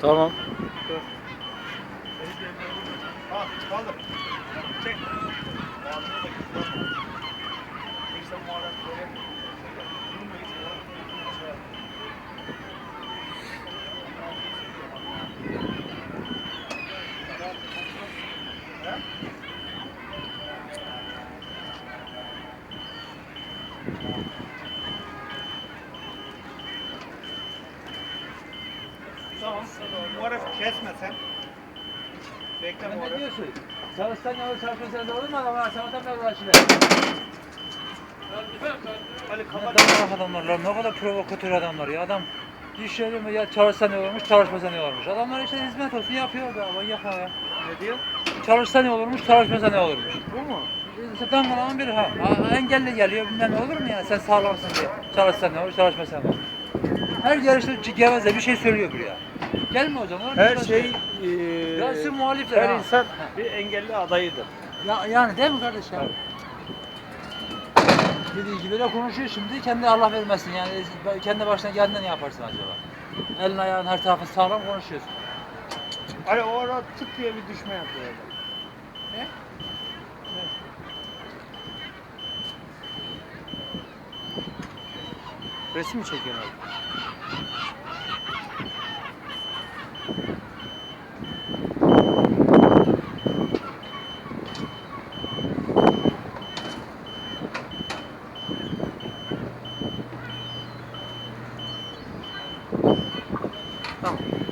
Tamam. Al kaldır. Tamam. Muharrem kesme sen. Bekle Sen ne diyorsun? Çalışsan yavru da olur mu adam? Ha, sabahtan beri uğraşıyor. Ali Ne kapat. dalgalı adamlar lan, ne kadar provokatör adamlar ya. Adam iş yeri mi ya çalışsa ne olurmuş, çalışmasa ne olurmuş. Adamlar işte hizmet olsun yapıyor da manyak ha ya. Ne diyor? Çalışsa ne olurmuş, çalışmasa ne olurmuş. Bu mu? Dangalanan biri ha. ha. Engelli geliyor bilmem ne olur mu ya sen sağlamsın diye. Çalışsa ne olur, çalışmasa ne olur. Her yarışta geveze bir şey söylüyor buraya. Gelme o zaman. Her şey Ya eee siz muhalifler her ha. insan bir engelli adayıdır. Ya, yani değil mi kardeş ya? Dediği gibi de konuşuyor şimdi. Kendi Allah vermesin yani. Kendi başına kendine ne yaparsın acaba? Elin ayağın her tarafın sağlam konuşuyorsun. Ali o ara tık diye bir düşme yapıyor orada. Ne? Resim mi çekiyorsun abi? 어.